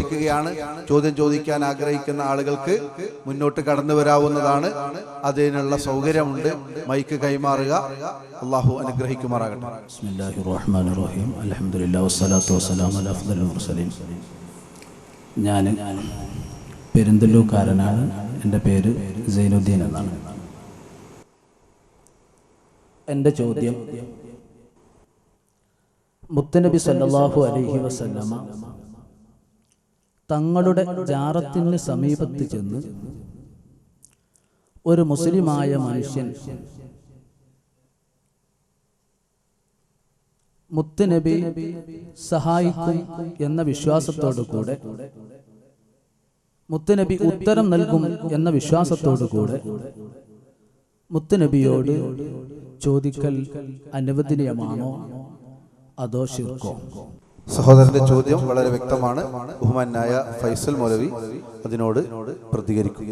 പ്രതീക്ഷിക്കുകയാണ് ചോദ്യം ചോദിക്കാൻ ആഗ്രഹിക്കുന്ന ആളുകൾക്ക് മുന്നോട്ട് കടന്നു വരാവുന്നതാണ്. അതിനുള്ള സൗകര്യമുണ്ട്. മൈക്ക് കൈമാറുക. അള്ളാഹു അനുഗ്രഹിക്കുമാറാകട്ടെ. റഹീം അൽഹംദുലില്ലാഹി വസ്സലാത്തു വസ്സലാമു അലാ മുർസലീൻ. ഞാൻ പെരുന്തല്ലൂക്കാരനാണ് എന്റെ പേര് സൈനുദ്ദീൻ എന്നാണ്. എന്റെ ചോദ്യം മുത്തനബി സല്ലാഹു അലഹി വസ്ലമ തങ്ങളുടെ ജാറത്തിന് സമീപത്ത് ചെന്ന് ഒരു മുസ്ലിമായ മനുഷ്യൻ മുത്തുനബി സഹായിക്കും എന്ന വിശ്വാസത്തോടു കൂടെ മുത്തുനബി ഉത്തരം നൽകും എന്ന വിശ്വാസത്തോടു കൂടെ മുത്തുനബിയോട് ചോദിക്കൽ അനുവദനീയമാണോ? അതോ ശിർക്കോ? സഹോദരന്റെ ചോദ്യം വളരെ വ്യക്തമാണ് ബഹുമാനായ ഫൈസൽ മൗലവി അതിനോട് പ്രതികരിക്കും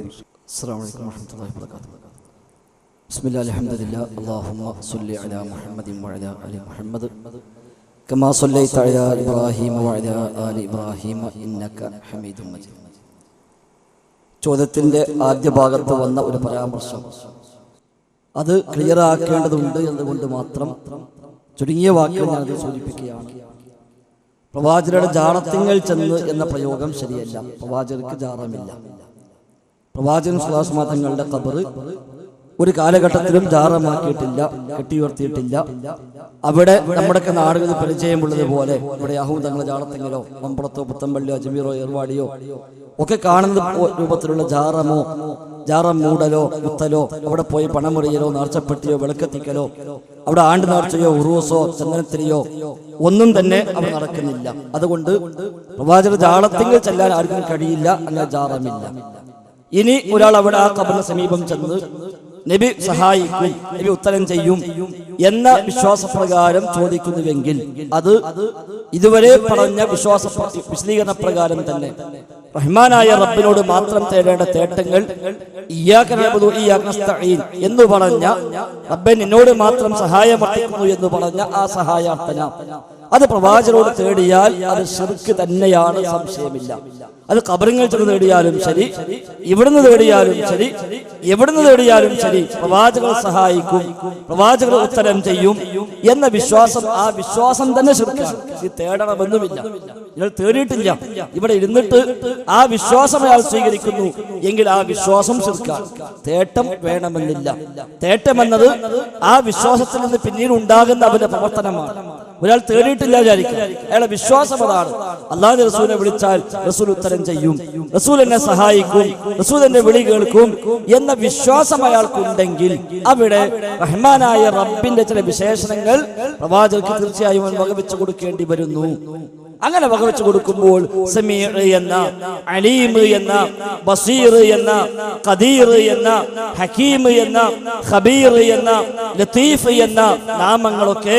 السلام عليكم ورحمة الله وبركاته بسم الله الحمد لله اللهم صل على محمد وعلى آل محمد كما صليت على إبراهيم وعلى آل إبراهيم إنك حميد مجيد ചോദ്യത്തിൻ്റെ ആദ്യ ഭാഗത്ത് വന്ന ഒരു പരാമർശം അത് ക്ലിയർ ആക്കേണ്ടതുണ്ട് എന്നുകൊണ്ട് മാത്രം ചുരുങ്ങിയ വാക്കുകൾ ഞാനത് സൂചിപ്പിക്കുകയാണ് പ്രവാചകരുടെ ജാറത്തിങ്ങൾ ചെന്ന് എന്ന പ്രയോഗം ശരിയല്ല. പ്രവാചകർക്ക് ജാറമില്ല. പ്രവാചകൻ സുഹാസ്മാ തങ്ങളുടെ കബറ് ഒരു കാലഘട്ടത്തിലും ജാറമാക്കിയിട്ടില്ല കെട്ടിയുയർത്തിയിട്ടില്ല. അവിടെ നമ്മുടെയൊക്കെ നാടുകളിൽ പരിചയമുള്ളതുപോലെ ഇവിടെ യാഹൂദ് തങ്ങളുടെ ജാളത്തെങ്കിലോ മമ്പളത്തോ പുത്തമ്പള്ളിയോ അജ്മീറോ ഏർവാടിയോ ഒക്കെ കാണുന്ന രൂപത്തിലുള്ള ജാറമോ ജാറം മൂടലോ കുത്തലോ അവിടെ പോയി പണമെറിയലോ നേർച്ചപ്പെട്ടിയോ വിളക്കെത്തിക്കലോ അവിടെ ആണ്ട് നേർച്ചയോ ഉറൂസോ ചന്ദനത്തിരിയോ ഒന്നും തന്നെ അവിടെ നടക്കുന്നില്ല. അതുകൊണ്ട് പ്രവാചക ജാളത്തിങ്കിൽ ചെല്ലാൻ ആർക്കും കഴിയില്ല അല്ല ജാറമില്ല. ഇനി ഒരാൾ അവിടെ ആ കബറിന് സമീപം ചെന്ന് നബി സഹായിക്കും നബി ഉത്തരം ചെയ്യും എന്ന വിശ്വാസപ്രകാരം ചോദിക്കുന്നുവെങ്കിൽ അത് ഇതുവരെ പറഞ്ഞ വിശ്വാസ വിശദീകരണ പ്രകാരം തന്നെ. റഹ്മാനായ റബ്ബിനോട് മാത്രം തേടേണ്ട തേട്ടങ്ങൾ എന്ന് പറഞ്ഞ റബ്ബൻ എന്നോട് മാത്രം സഹായമർപ്പിക്കുന്നു എന്ന് പറഞ്ഞ ആ സഹായാർത്ഥന. അത് പ്രവാചനോട് തേടിയാൽ അത് ശിർക്ക് തന്നെയാണ് സംശയമില്ല. അത് കബറിങ്ങൾ ചെന്ന് തേടിയാലും ശരി ഇവിടുന്ന് തേടിയാലും ശരി എവിടുന്ന് തേടിയാലും ശരി പ്രവാചകർ സഹായിക്കും പ്രവാചകർ ഉത്തരം ചെയ്യും എന്ന വിശ്വാസം ആ വിശ്വാസം തന്നെ ശിർക്കാണ്. ഇത് തേടണമെന്നുമില്ല. ഇയാൾ തേടിയിട്ടില്ല. ഇവിടെ ഇരുന്നിട്ട് ആ വിശ്വാസം അയാൾ സ്വീകരിക്കുന്നു. എങ്കിൽ ആ വിശ്വാസം ശിർക്കാണ്. തേട്ടം വേണമെന്നില്ല. തേട്ടം എന്നത് ആ വിശ്വാസത്തിൽ നിന്ന് പിന്നീട് ഉണ്ടാകുന്ന അവന്റെ പ്രവർത്തനമാണ്. ഒരാൾ തേടിയിട്ടില്ല വിചാരിക്കും അയാളുടെ വിശ്വാസം അതാണ് അള്ളാഹു റസൂലിനെ വിളിച്ചാൽ റസൂൽ ഉത്തരം ചെയ്യും. റസൂൽ എന്നെ സഹായിക്കും. റസൂൽ എന്നെ വിളി കേൾക്കും എന്ന വിശ്വാസം അയാൾക്കുണ്ടെങ്കിൽ അവിടെ റഹ്മാനായ റബ്ബിന്റെ ചില വിശേഷണങ്ങൾ പ്രവാചകർക്ക് തീർച്ചയായും വകവെച്ച് കൊടുക്കേണ്ടി വരുന്നു. അങ്ങനെ വകവെച്ച് കൊടുക്കുമ്പോൾ സമീർ എന്ന അലീം എന്ന ബസീർ എന്ന ഖദീർ എന്ന ഹക്കീം എന്ന ഖബീർ എന്ന ലത്തീഫ് എന്ന നാമങ്ങളൊക്കെ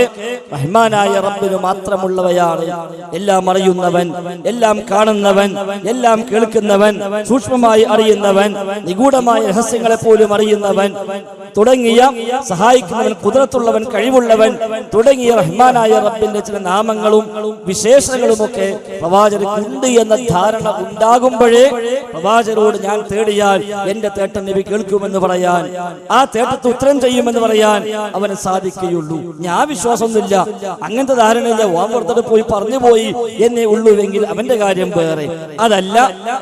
റഹ്മാനായ റബ്ബിന് മാത്രമുള്ളവയാണ്. എല്ലാം അറിയുന്നവൻ എല്ലാം കാണുന്നവൻ എല്ലാം കേൾക്കുന്നവൻ സൂക്ഷ്മമായി അറിയുന്നവൻ നിഗൂഢമായ രഹസ്യങ്ങളെ പോലും അറിയുന്നവൻ തുടങ്ങിയ സഹായിക്കുന്നവൻ കുതിരത്തുള്ളവൻ കഴിവുള്ളവൻ തുടങ്ങിയ റഹ്മാനായ റബ്ബിന്റെ ചില നാമങ്ങളും വിശേഷണങ്ങളും ഒക്കെ പ്രവാചകർക്കുണ്ട് എന്ന ധാരണ ഉണ്ടാകുമ്പോഴേ പ്രവാചകരോട് ഞാൻ തേടിയാൽ എന്റെ തേട്ടം നബി കേൾക്കുമെന്ന് പറയാൻ ആ തേട്ടത്ത് ഉത്തരം ചെയ്യുമെന്ന് പറയാൻ അവന് സാധിക്കുകയുള്ളൂ. ഞാൻ വിശ്വാസമൊന്നുമില്ല അങ്ങനത്തെ ധാരണയില്ല. ഓൻ പോയി പറഞ്ഞു പോയി എന്നേ ഉള്ളൂവെങ്കിൽ അവന്റെ കാര്യം വേറെ. അതല്ല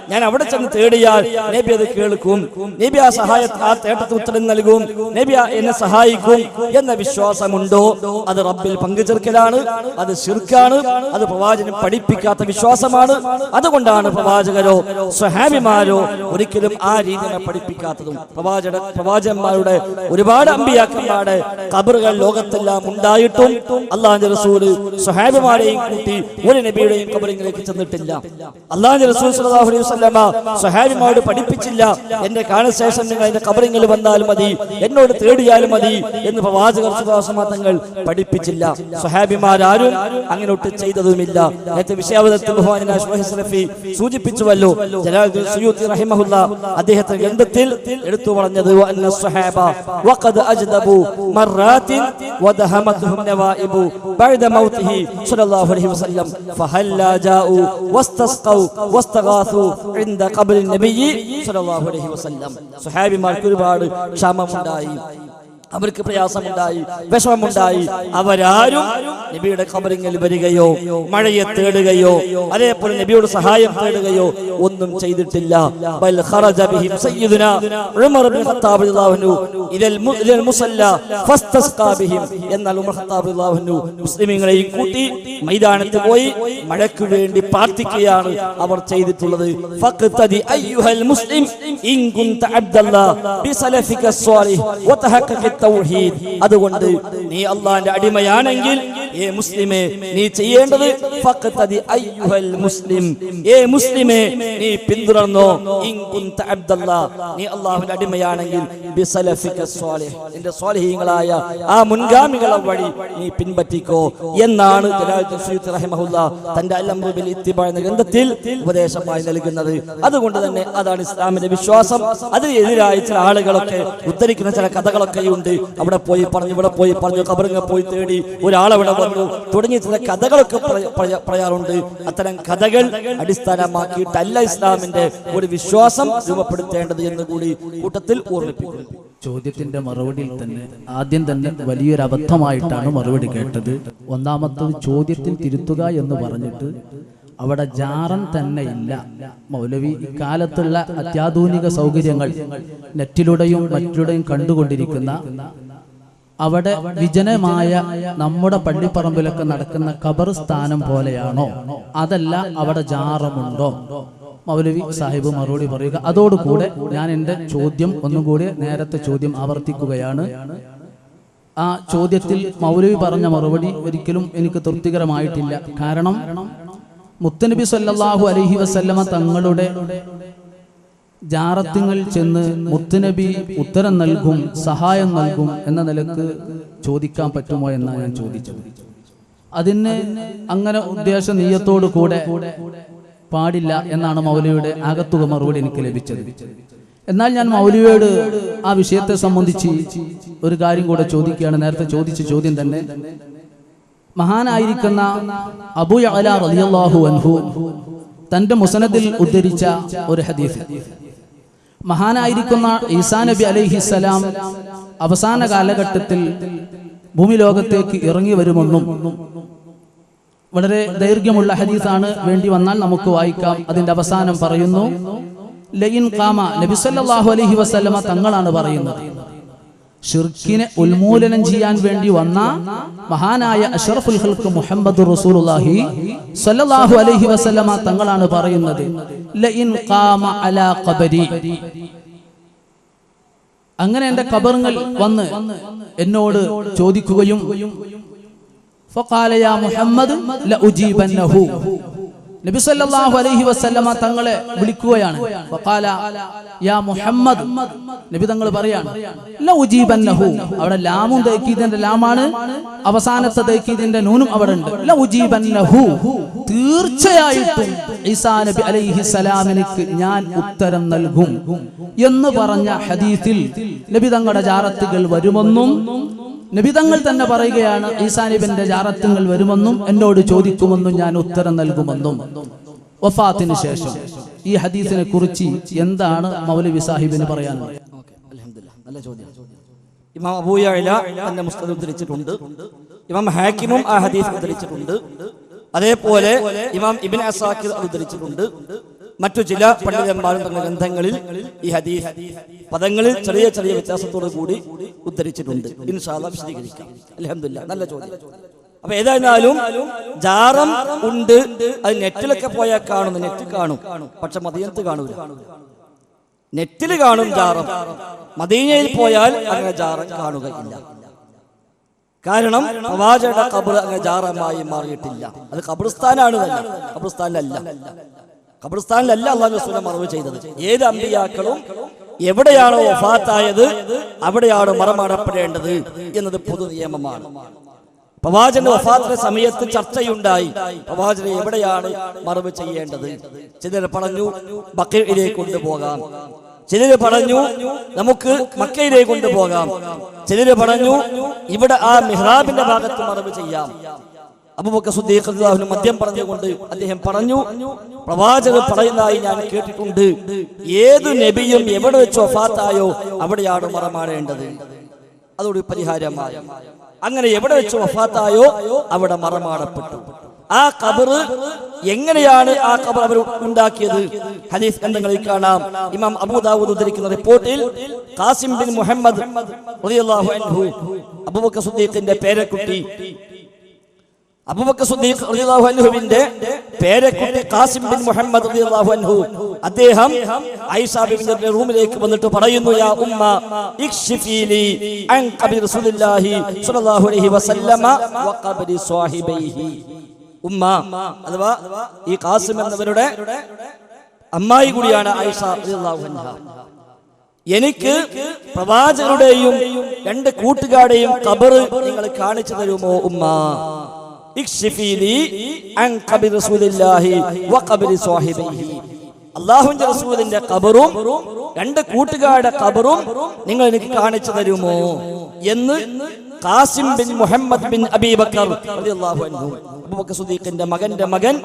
ഞാൻ അവിടെ ചെന്ന് തേടിയാൽ നബി അത് കേൾക്കും. നബി ആ സഹായ ആ തേട്ടത്ത് ഉത്തരം നൽകും. നബി എന്നെ സഹായിക്കും എന്ന വിശ്വാസമുണ്ടോ? അത് റബ്ബിൽ പങ്കുചേർക്കലാണ്. അത് ശിർക്കാണ്. അത് പ്രവാചകൻ പഠിപ്പിക്കാത്ത വിശ്വാസമാണ്. അതുകൊണ്ടാണ് പ്രവാചകരോ സ്വഹാബിമാരോ ഒരിക്കലും ആ രീതിയെ പഠിപ്പിക്കാത്തതും. പ്രവാചക പ്രവാചകന്മാരുടെ ഒരുപാട് അമ്പിയാക്കന്മാരുടെ കബറുകൾ ലോകത്തെല്ലാം ഉണ്ടായിട്ടും അള്ളാഹു റസൂൽ സ്വഹാബിമാരെയും കൂട്ടി ഒരു നബിയുടെയും കബറിങ്ങിലേക്ക് ചെന്നിട്ടില്ല. അള്ളാഹു റസൂൽ സല്ലല്ലാഹു അലൈഹി വസല്ലമ സ്വഹാബിമാരോട് പഠിപ്പിച്ചില്ല. എന്റെ കാലശേഷം നിങ്ങൾ എന്റെ കബറിങ്ങിൽ വന്നാൽ മതി എന്നോട് തേടിയാലും മതി എന്ന് പ്രവാചകർ സുഭാഷമ പഠിപ്പിച്ചില്ല. സ്വഹാബിമാരാരും അങ്ങനെ ഒട്ടും ചെയ്തതുമില്ല. സൂചിപ്പിച്ചുവല്ലോ റഹിമഹുല്ല അദ്ദേഹത്തിന്റെ ഗ്രന്ഥത്തിൽ എടുത്തു പറഞ്ഞത് ഒരുപാട് ക്ഷാമമുണ്ടായി. അവർക്ക് പ്രയാസമുണ്ടായി വിഷമമുണ്ടായി. അവരാരും നബിയുടെ ഖബറിങ്ങിൽ വരികയോ മഴയെ തേടുകയോ അതേപോലെ നബിയോട് സഹായം തേടുകയോ ഒന്നും ചെയ്തിട്ടില്ല. എന്നാൽ കൂട്ടി മൈതാനത്ത് പോയി മഴയ്ക്ക് വേണ്ടി പ്രാർത്ഥിക്കുകയാണ് അവർ ചെയ്തിട്ടുള്ളത്. മുസ്ലിം തൗഹീദ്. അതുകൊണ്ട് നീ അള്ളാന്റെ അടിമയാണെങ്കിൽ ഏ മുസ്ലിമേ നീ ചെയ്യേണ്ടത് മുസ്ലിം. ഏ മുസ്ലിമേ നീ പിന്തുടർന്നോ? നീ അള്ളാഹുവിന്റെ അടിമയാണെങ്കിൽ നിന്റെ സ്വാലിഹീങ്ങളായ ആ മുൻഗാമികളെ വഴി നീ പിൻപറ്റിക്കോ. എന്നാണ് തന്റെ അല്ലംറു ബിൽ എന്ന ഗ്രന്ഥത്തിൽ ഉപദേശമായി നൽകുന്നത്. അതുകൊണ്ട് തന്നെ അതാണ് ഇസ്ലാമിന്റെ വിശ്വാസം. അതിനെതിരായ ചില ആളുകളൊക്കെ ഉദ്ധരിക്കുന്ന ചില കഥകളൊക്കെയുണ്ട്. അവിടെ പോയി പറഞ്ഞു ഇവിടെ പോയി പറഞ്ഞു കബറിങ്ങ പോയി തേടി ഒരാളവിടെ വന്നു തുടങ്ങി ചില കഥകളൊക്കെ പറയ- പറയ- പറയാറുണ്ട്. അത്തരം കഥകൾ അടിസ്ഥാനമാക്കിയിട്ടല്ല ഇസ്ലാമിന്റെ ഒരു വിശ്വാസം രൂപപ്പെടുത്തേണ്ടത് എന്ന് കൂടി കൂട്ടത്തിൽ ഓർമ്മിപ്പിക്കുന്നു. ചോദ്യത്തിന്റെ മറുപടിയിൽ തന്നെ ആദ്യം തന്നെ വലിയൊരു അബദ്ധമായിട്ടാണ് മറുപടി കേട്ടത്. ഒന്നാമത്തത് ചോദ്യത്തിൽ തിരുത്തുക എന്ന് പറഞ്ഞിട്ട് അവിടെ ജാറൻ തന്നെ ഇല്ല. മൗലവി ഇക്കാലത്തുള്ള അത്യാധുനിക സൗകര്യങ്ങൾ നെറ്റിലൂടെയും മറ്റിലൂടെയും കണ്ടുകൊണ്ടിരിക്കുന്ന അവിടെ വിജനമായ നമ്മുടെ പള്ളിപ്പറമ്പിലൊക്കെ നടക്കുന്ന ഖബർസ്ഥാനം പോലെയാണോ? അതല്ല അവിടെ ജാറമുണ്ടോ? മൗലവി സാഹിബ് മറുപടി പറയുക. അതോടുകൂടെ ഞാൻ എന്റെ ചോദ്യം ഒന്നും കൂടി നേരത്തെ ചോദ്യം ആവർത്തിക്കുകയാണ്. ആ ചോദ്യത്തിൽ മൗലവി പറഞ്ഞ മറുപടി ഒരിക്കലും എനിക്ക് തൃപ്തികരമായിട്ടില്ല. കാരണം മുത്തനബി സല്ലാഹു അലഹി വസല്ലമ തങ്ങളുടെ ജാറത്തിങ്ങൾ ചെന്ന് മുത്തുനബി ഉത്തരം നൽകും സഹായം നൽകും എന്ന നിലയ്ക്ക് ചോദിക്കാൻ പറ്റുമോ എന്നാണ് ഞാൻ ചോദിച്ചത്. അതിന് അങ്ങനെ ഉദ്ദേശ നീയത്തോടു കൂടെ പാടില്ല എന്നാണ് മൗലിയുടെ ആകത്തുക മറുപടി എനിക്ക് ലഭിച്ചത്. എന്നാൽ ഞാൻ മൗലിയോട് ആ വിഷയത്തെ സംബന്ധിച്ച് ഒരു കാര്യം കൂടെ ചോദിക്കുകയാണ്. നേരത്തെ ചോദിച്ച ചോദ്യം തന്നെ മഹാനായിരിക്കുന്ന അബു അല അൻഹു തന്റെ മുസനദിൽ ഉദ്ധരിച്ച ഒരു ഹദീസ്. മഹാനായിരിക്കുന്ന ഈസാ നബി അലൈഹിസലാം അവസാന കാലഘട്ടത്തിൽ ഭൂമി ലോകത്തേക്ക് ഇറങ്ങി വരുമെന്നും വളരെ ദൈർഘ്യമുള്ള ഹദീസാണ് വേണ്ടി വന്നാൽ നമുക്ക് വായിക്കാം. അതിന്റെ അവസാനം പറയുന്നു ലയിൻ കാമ നബിസല്ലാഹു അലഹി വസ്ലമ തങ്ങളാണ് പറയുന്നത്. ഷിർക്കിനെ ഉന്മൂലനം ചെയ്യാൻ വേണ്ടി വന്ന മഹാനായ അഷറഫുൽ ഹൽക്ക് മുഹമ്മദ് റസൂലുള്ളാഹി സ്വല്ലല്ലാഹു അലൈഹി വസല്ലമ തങ്ങളാണ് പറയുന്നത്. ലഇൻ ഖാമ അലാ ഖബരി. അങ്ങനെ എന്റെ കബറുകൾ വന്ന് എന്നോട് ചോദിക്കുകയും ഫഖാല യാ മുഹമ്മദ് ലഉജീബന്നഹു. നബി സല്ലല്ലാഹു അലൈഹി വസല്ലമ തങ്ങളെ വിളിക്കുകയാണ്. വഖാല യാ മുഹമ്മദ് നബി തങ്ങൾ പറയാണ് ലൗജീബന്നഹു അവിടെ ലാമും തേക്കീദിന്റെ ലാമാണ് അവസാനത്തെ തേക്കീദിന്റെ നൂനും അവിടെ ഉണ്ട് ലൗജീബന്നഹു തീർച്ചയായിട്ടും ഈസാ നബി അലൈഹി സലാമിനിക്ക് ഞാൻ ഉത്തരം നൽകും എന്ന് പറഞ്ഞ ഹദീസിൽ നബി തങ്ങളുടെ ജാറത്തുകൾ വരുമെന്നും നബി തങ്ങൾ തന്നെ പറയുകയാണ് ഈസാനിബിന്റെ നബിന്റെ ജാറത്തുകൾ വരുമെന്നും എന്നോട് ചോദിക്കുമെന്നും ഞാൻ ഉത്തരം നൽകുമെന്നും. വഫാത്തിന് ശേഷം. ഈ ഹദീസിനെ കുറിച്ച് എന്താണ് മൗലവി സാഹിബിന് പറയാനുള്ളത് അൽഹംദുലില്ലാ. നല്ല ചോദ്യം. ഇമാം അബൂയല തന്റെ മുസ്തദ് ഉദ്ധരിച്ചിട്ടുണ്ട്. ഇമാം ഹാക്കിമും ആ ഹദീസ് ഉദ്ധരിച്ചിട്ടുണ്ട്. അതേപോലെ ഇമാം ഇബിൻ അസാക്കിർ ഉദ്ധരിച്ചിട്ടുണ്ട്. മറ്റു ചില പണ്ഡിതന്മാരും തന്റെ ഗ്രന്ഥങ്ങളിൽ ഈ ഹദീസ് പദങ്ങളിൽ ചെറിയ ചെറിയ വ്യത്യാസത്തോടു കൂടി ഉദ്ധരിച്ചിട്ടുണ്ട്. ഇൻഷാല്ല വിശദീകരിക്കാം. അലഹമില്ല നല്ല ചോദ്യം. അപ്പൊ ഏതായിരുന്നാലും ജാറം ഉണ്ട്. അത് നെറ്റിലൊക്കെ പോയാൽ കാണുന്നു നെറ്റ് കാണും. പക്ഷെ മദീനത്ത് കാണൂല. നെറ്റിൽ കാണും ജാറം. മദീനയിൽ പോയാൽ അങ്ങനെ ജാറം കാണുകയില്ല. കാരണം പ്രവാചകയുടെ കബർ അങ്ങനെ ജാറമായി മാറിയിട്ടില്ല. അത് കബർസ്ഥാനാണ് തന്നെ കബർസ്ഥാനിലല്ല കബർസ്ഥാനിലല്ല അള്ളാഹു റസൂല മറവ് ചെയ്തത്. ഏത് അമ്പിയാക്കളും എവിടെയാണോ വഫാത്തായത് അവിടെയാണ് മറമാടപ്പെടേണ്ടത് എന്നത് പൊതു നിയമമാണ് പ്രവാചകന്റെ വഫാത്തിന്റെ സമയത്ത് ചർച്ചയുണ്ടായി. പ്രവാചന എവിടെയാണ് മറവ് ചെയ്യേണ്ടത്? ചിലർ പറഞ്ഞു ബക്കയിലേക്ക് കൊണ്ടുപോകാം. ചിലർ പറഞ്ഞു നമുക്ക് മക്കയിലേക്ക് കൊണ്ടുപോകാം. ചിലർ പറഞ്ഞു ഇവിടെ ആ മെഹ്റാബിന്റെ ഭാഗത്ത് മറവ് ചെയ്യാം. അബൂബക്കർ മദ്യം പറഞ്ഞുകൊണ്ട് അദ്ദേഹം പറഞ്ഞു പ്രവാചകർ പറയുന്നതായി ഞാൻ കേട്ടിട്ടുണ്ട്. ഏത് നബിയും എവിടെ വെച്ച് വഫാത്തായോ അവിടെയാണ് മറമാടേണ്ടത് അതോട് പരിഹാരമായി. അങ്ങനെ എവിടെ വെച്ച് വഫാത്തായോ അവിടെ മറമാടപ്പെട്ടു. ആ കബറ് എങ്ങനെയാണ് ആ കബർ അവർ ഉണ്ടാക്കിയത്? ഹദീസ് ഗ്രന്ഥങ്ങളിൽ കാണാം. ഇമാം അബൂദാവൂദ് ഉദ്ധരിക്കുന്ന റിപ്പോർട്ടിൽ Qasim bin Muhammad Abu Bakr സുദ്ദീഖിന്റെ പേരക്കുട്ടി പേരക്കുട്ടി ബിൻ മുഹമ്മദ് അൻഹു. അദ്ദേഹം റൂമിലേക്ക് വന്നിട്ട് പറയുന്നു യാ ഉമ്മ അൻ റസൂലുള്ളാഹി സ്വല്ലല്ലാഹു അലൈഹി വസല്ലമ ഉമ്മ ഈ എന്നവരുടെ അമ്മായി കൂടിയാണ് എനിക്ക് പ്രവാചകരുടെയും രണ്ട് കൂട്ടുകാരുടെയും കബറ് നിങ്ങൾ കാണിച്ചു തരുമോ ഉമ്മ? അള്ളാഹുവിന്റെ റസൂലിന്റെ കബറും രണ്ട് കൂട്ടുകാരുടെ കബറും നിങ്ങൾ എനിക്ക് കാണിച്ചു തരുമോ എന്ന് Qasim bin Muhammad bin Abi Bakr സുദീഖിന്റെ മകന്റെ മകൻ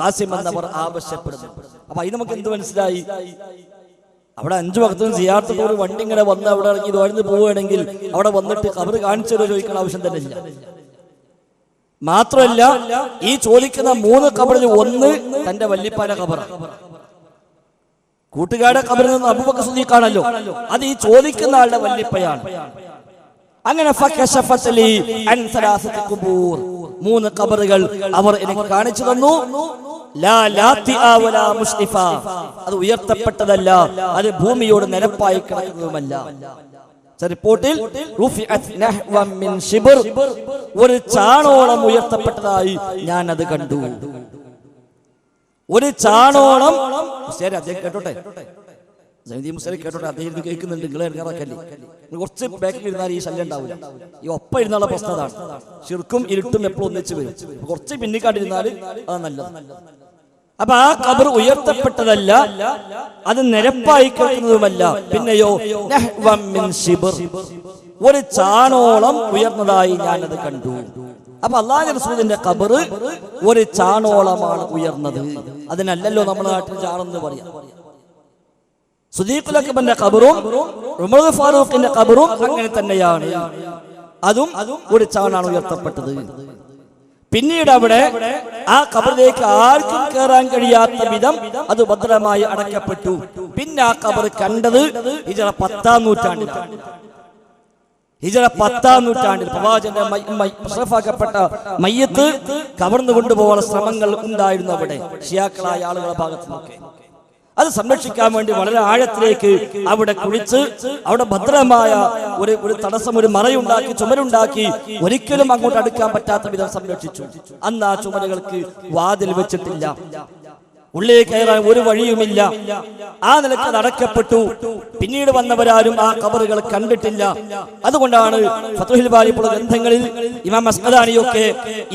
കാസിം എന്നവർ ആവശ്യപ്പെടുന്നു. അപ്പൊ ഇത് നമുക്ക് എന്ത് മനസ്സിലായി? അവിടെ അഞ്ചു ഭക്തനും സിയാർത്തത്ത് ഒരു വണ്ടി ഇങ്ങനെ വന്ന് അവിടെ ഇറങ്ങി തോഴ്ന്ന് പോവുകയാണെങ്കിൽ അവിടെ വന്നിട്ട് കബർ കാണിച്ചു ചോദിക്കേണ്ട ആവശ്യം തന്നെ ഇല്ല. മാത്രമല്ല ഈ ചോദിക്കുന്ന മൂന്ന് കബറിൽ ഒന്ന് തന്റെ വല്ലിപ്പാല കബറാണ് കൂട്ടുകാരുടെ കബറിൽ നിന്ന് അബൂബക്കർ സുദീഖാണല്ലോ അത് ഈ ചോദിക്കുന്ന ആളുടെ വല്ലിപ്പയാണ് അങ്ങനെ. മൂന്ന് കബറുകൾ അവർ എനിക്ക് കാണിച്ചു തന്നു. അത് ഉയർത്തപ്പെട്ടതല്ല. അത് ഭൂമിയോട് നിരപ്പായി കിടക്കുന്നതുമല്ല. റിപ്പോർട്ടിൽ. ഒരു ചാണോളം ഉയർത്തപ്പെട്ടതായി ഞാൻ അത് കണ്ടു. ഒരു ചാണോളം ശരി അദ്ദേഹം കേട്ടോട്ടെ? മുസ്ലിം കേട്ടോട്ടെ? അദ്ദേഹം കേൾക്കുന്നുണ്ട്. നിങ്ങൾ ഇറങ്ങാറാക്കല്ലേ? കുറച്ച് ബാക്കിൽ ഇരുന്നാൽ ഈ ശല്യം ഉണ്ടാവില്ല. ഈ ഒപ്പം ഇരുന്നുള്ള പ്രശ്നം അതാണ്. ശിർക്കും ഇരുട്ടും എപ്പോഴും ഒന്നിച്ച് വരും. കുറച്ച് പിന്നിക്കാണ്ടിരുന്നാൽ അത് നല്ലത്. അപ്പൊ ആ കബർ ഉയർത്തപ്പെട്ടതല്ല അത് നിരപ്പായി കിടക്കുന്നതുമല്ല. പിന്നെയോ. ഒരു ചാണോളം ഉയർന്നതായി ഞാനത് കണ്ടു. അപ്പൊ അള്ളാഹു റസൂലിന്റെ കബർ ഒരു ചാണോളമാണ് ഉയർന്നത്. അതിനല്ലല്ലോ നമ്മുടെ നാട്ടിൽ ചാണെന്ന് പറയാം. സുദീഖുലക്കബന്റെ കബറും ഫാറൂഖിന്റെ കബറും അങ്ങനെ തന്നെയാണ്. അതും ഒരു ചാണാണ് ഉയർത്തപ്പെട്ടത്. പിന്നീട് അവിടെ ആ കബറിലേക്ക് ആർക്കും കയറാൻ കഴിയാത്ത വിധം അത് ഭദ്രമായി അടക്കപ്പെട്ടു പിന്നെ ആ കബർ കണ്ടത് ഹിജറ പത്താം നൂറ്റാണ്ടിൽ ഹിജറ പത്താം നൂറ്റാണ്ടിൽ പ്രവാചന്റെ മൈ- മയ്യത്ത് കവർന്നു കൊണ്ടുപോകാനുള്ള ശ്രമങ്ങൾ ഉണ്ടായിരുന്നു അവിടെ. ഷിയാക്കളായ ആളുകളുടെ ഭാഗത്തു അത് സംരക്ഷിക്കാൻ വേണ്ടി വളരെ ആഴത്തിലേക്ക് അവിടെ കുഴിച്ച് അവിടെ ഭദ്രമായ ഒരു ഒരു തടസ്സം ഒരു മറയുണ്ടാക്കി ചുമരുണ്ടാക്കി ഒരിക്കലും അങ്ങോട്ട് അടുക്കാൻ പറ്റാത്ത വിധം സംരക്ഷിച്ചു. അന്ന് ആ ചുമരുകൾക്ക് വാതിൽ വെച്ചിട്ടില്ല. ഉള്ളിൽ കയറാൻ ഒരു വഴിയുമില്ല. ആ നിലയ്ക്ക് അത് അടക്കപ്പെട്ടു പിന്നീട് വന്നവരാരും ആ കബറുകൾ കണ്ടിട്ടില്ല. അതുകൊണ്ടാണ് ഇപ്പോൾ ഗ്രന്ഥങ്ങളിൽ ഇമാം അസ്കദാനിയൊക്കെ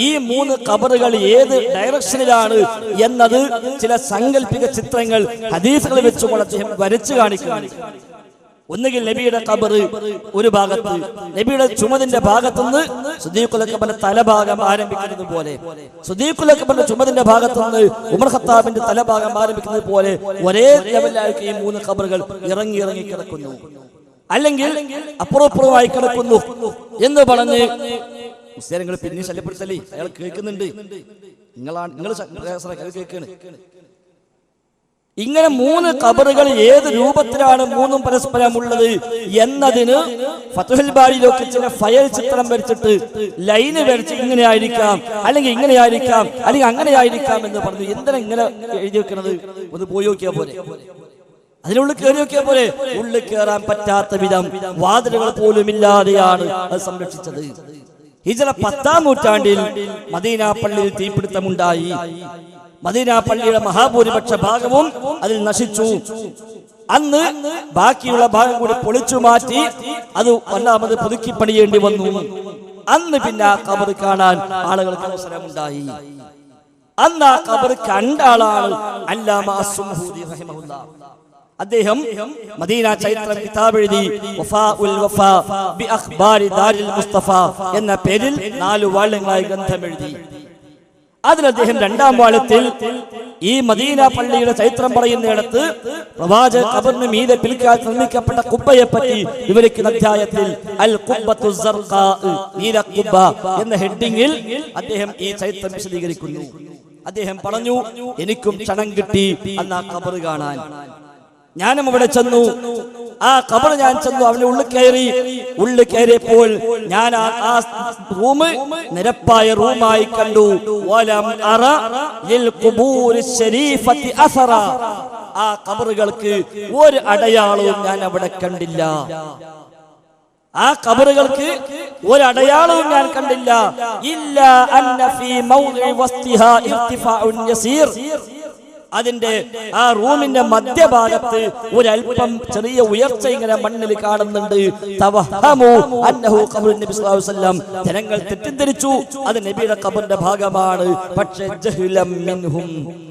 ഈ മൂന്ന് കബറുകൾ ഏത് ഡയറക്ഷനിലാണ് എന്നത് ചില സങ്കല്പിക ചിത്രങ്ങൾ ഹദീസുകൾ വെച്ചുകൊണ്ട് അദ്ദേഹം വരച്ചു കാണിക്കുന്നു ഒന്നുകിൽ നബിയുടെ കബറ് ഒരു ഭാഗത്ത് നബിയുടെ ചുമതിന്റെ ഭാഗത്തുനിന്ന് സുദീഖുലക്കബന്റെ തലഭാഗം ആരംഭിക്കുന്നത് പോലെ സുദീഖുലക്കബന്റെ ചുമതിന്റെ ഭാഗത്തുനിന്ന് ഉമർ ഖത്താബിന്റെ തലഭാഗം ആരംഭിക്കുന്നത് പോലെ ഒരേ ലെവലിലായിരിക്കും ഈ മൂന്ന് കബറുകൾ ഇറങ്ങി ഇറങ്ങി കിടക്കുന്നു. അല്ലെങ്കിൽ അപ്പുറപ്പുറമായി കിടക്കുന്നു എന്ന് പറഞ്ഞ് മുസ്ലിങ്ങൾ പിന്നെ ശല്യപ്പെടുത്തല്ലേ? അയാൾ കേൾക്കുന്നുണ്ട്. നിങ്ങളാണ് നിങ്ങൾ കേൾക്കാണ്. ഇങ്ങനെ മൂന്ന് കബറുകൾ ഏത് രൂപത്തിലാണ് മൂന്നും പരസ്പരം ഉള്ളത് എന്നതിന് ഫത്തുഹൽബാരിയിലൊക്കെ ചില ഫയൽ ചിത്രം വരച്ചിട്ട് ലൈന് വരച്ച് ഇങ്ങനെ ആയിരിക്കാം അല്ലെങ്കിൽ ഇങ്ങനെ ആയിരിക്കാം അല്ലെങ്കിൽ അങ്ങനെ ആയിരിക്കാം എന്ന് പറഞ്ഞു. എന്തിനാ ഇങ്ങനെ എഴുതി വെക്കുന്നത് ഒന്ന് പോയി നോക്കിയാ പോലെ അതിനുള്ളിൽ കയറി നോക്കിയാ പോലെ ഉള്ളിൽ കയറാൻ പറ്റാത്ത വിധം വാതിലുകൾ പോലും ഇല്ലാതെയാണ് അത് സംരക്ഷിച്ചത്. ഹിജറ പത്താം നൂറ്റാണ്ടിൽ മദീന പള്ളിയിൽ തീപിടുത്തമുണ്ടായി. മദീന പള്ളിയുടെ മഹാഭൂരിപക്ഷ ഭാഗവും അതിൽ നശിച്ചു. അന്ന് ബാക്കിയുള്ള ഭാഗം കൂടി പൊളിച്ചു മാറ്റി അത് ഒന്നാമത് പുതുക്കി പണിയേണ്ടി വന്നു. അന്ന് പിന്നെ ആ കബർ കാണാൻ ആളുകൾക്ക് അവസരമുണ്ടായി. അന്ന് ആ കബർ കണ്ട ആളാണ് അദ്ദേഹം മദീന ചരിത്രം കിതാബ് എഴുതി എന്ന പേരിൽ നാല് വാള്യങ്ങളായി ഗ്രന്ഥം എഴുതി. അതിൽ അദ്ദേഹം രണ്ടാം വാഴത്തിൽ ഈ മദീന പള്ളിയുടെ ചരിത്രം പറയുന്നിടത്ത് പ്രവാചക ഖബറിന് മീതെ പിൽക്കാലത്ത് നിർമ്മിക്കപ്പെട്ട കുബ്ബയെ പറ്റി വിവരിക്കുന്ന അധ്യായത്തിൽ അൽ നീല കുബ്ബ എന്ന ഹെഡിങ്ങിൽ അദ്ദേഹം ഈ ചരിത്രം വിശദീകരിക്കുന്നു. അദ്ദേഹം പറഞ്ഞു എനിക്കും ക്ഷണം കിട്ടി അന്ന് ആ കാണാൻ. ഞാനും അവിടെ ചെന്നു. ആ കബർ ഞാൻ ചെന്നു. അവന്റെ ഉള്ളു കയറി. ഉള്ളു കയറിയപ്പോൾ ഞാൻ ആ റൂം നിരപ്പായ റൂമായി കണ്ടു. വലം അറ ലിൽ ശരീഫത്തി അസറ. ആ കബറുകൾക്ക് ഒരു അടയാളവും ഞാൻ അവിടെ കണ്ടില്ല. ആ കബറുകൾക്ക് ഒരു അടയാളവും ഞാൻ കണ്ടില്ല. ഇല്ല അന്ന ഫീ വസ്തിഹ ഇർതിഫാഉൻ യസീർ. അതിന്റെ ആ റൂമിന്റെ മധ്യഭാഗത്ത് ഒരല്പം ചെറിയ ഉയർച്ച ഇങ്ങനെ മണ്ണിൽ കാണുന്നുണ്ട്. ജനങ്ങൾ തെറ്റിദ്ധരിച്ചു. അത് നബിയുടെ കബറിന്റെ ഭാഗമാണ്. പക്ഷേ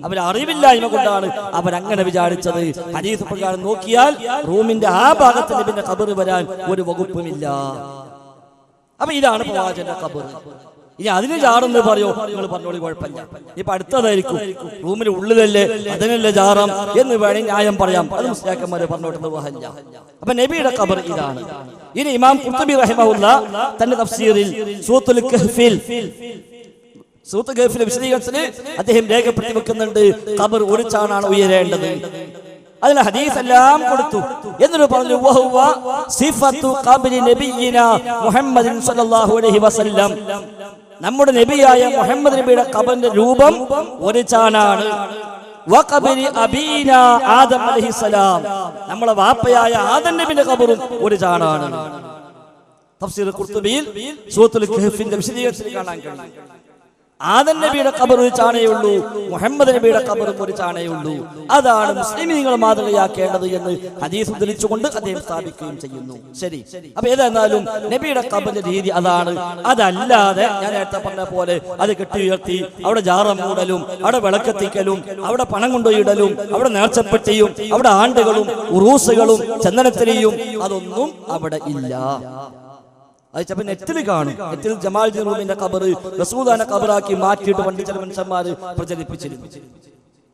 അവരറിവില്ലായ്മ കൊണ്ടാണ് അവരങ്ങനെ വിചാരിച്ചത്. ഹദീസ് പ്രകാരം നോക്കിയാൽ റൂമിന്റെ ആ ഭാഗത്ത് നബിന്റെ കബറ് വരാൻ ഒരു വകുപ്പുമില്ല. അപ്പൊ ഇതാണ് പ്രവാചകന്റെ ഖബർ ഇനി അതിന് ജാറെന്ന് പറയോ? നിങ്ങൾ പറഞ്ഞോളി കുഴപ്പമില്ല. ഇപ്പൊ അടുത്തതായിരിക്കും. റൂമിന് ഉള്ളിലല്ലേ അതിനല്ലേ ജാറം എന്ന് വേണമെങ്കിൽ ന്യായം പറയാം. അത് മുസ്ലിയാക്കന്മാരെ പറഞ്ഞോട്ട് വഹഞ്ഞ. അപ്പൊ നബിയുടെ കബർ ഇതാണ്. ഇനി ഇമാം കുത്തബി റഹിമുള്ള തന്റെ തഫ്സീറിൽ സൂത്തുൽ കഹ്ഫിൽ സൂത്ത് ഗൾഫിലെ വിശദീകരണത്തിന് അദ്ദേഹം രേഖപ്പെടുത്തി വെക്കുന്നുണ്ട്. കബർ ഒരു ചാണാണ് ഉയരേണ്ടത്. അതിൽ ഹദീസ് എല്ലാം കൊടുത്തു. എന്നിട്ട് പറഞ്ഞു സിഫത്തു മുഹമ്മദിൻ സല്ലല്ലാഹു അലൈഹി വസല്ലം. നമ്മുടെ നബിയായ മുഹമ്മദ് നബിയുടെ ഖബറിന്റെ രൂപം ഒരു ചാനാണ് ആദം അലൈഹിസ്സലാം. നമ്മളെ വാപ്പയായ ആദം നബിയുടെ ഖബറും ഒരു ചാനാണ് തഫ്സീർ ഖുർത്തുബിയിൽ സൂറത്തുൽ കഹ്ഫിന്റെ വിശദീകരണത്തിൽ കാണാൻ കഴിയും. ആദൻ നബിയുടെ കബർ ഒരു ചാണയുള്ളൂ മുഹമ്മദ് നബിയുടെ ഖബറും ഒരു ചാണയുള്ളൂ അതാണ് മുസ്ലിമീങ്ങൾ മാതൃകയാക്കേണ്ടത് എന്ന് ഹദീസ് ഉദ്ധരിച്ചുകൊണ്ട് അദ്ദേഹം സ്ഥാപിക്കുകയും ചെയ്യുന്നു. ശരി. അപ്പൊ ഏതായിരുന്നാലും നബിയുടെ കബറിന്റെ രീതി അതാണ്. അതല്ലാതെ ഞാൻ നേരത്തെ പറഞ്ഞ പോലെ അത് കെട്ടി ഉയർത്തി അവിടെ ജാറം മൂടലും അവിടെ വിളക്കെത്തിക്കലും അവിടെ പണം കൊണ്ടുപോയിടലും അവിടെ നേർച്ചപ്പെട്ടിയും അവിടെ ആണ്ടുകളും ഉറൂസുകളും ചന്ദനത്തിനെയും അതൊന്നും അവിടെ ഇല്ല. അത് ചിലപ്പോൾ നെറ്റിൽ കാണും. നെറ്റിൽ ജമാൽ ജറൂമിന്റെ കബറ് റസൂദാന കബറാക്കി മാറ്റിയിട്ട് പണ്ട് ചില മനുഷ്യന്മാർ പ്രചരിപ്പിച്ചിരുന്നു.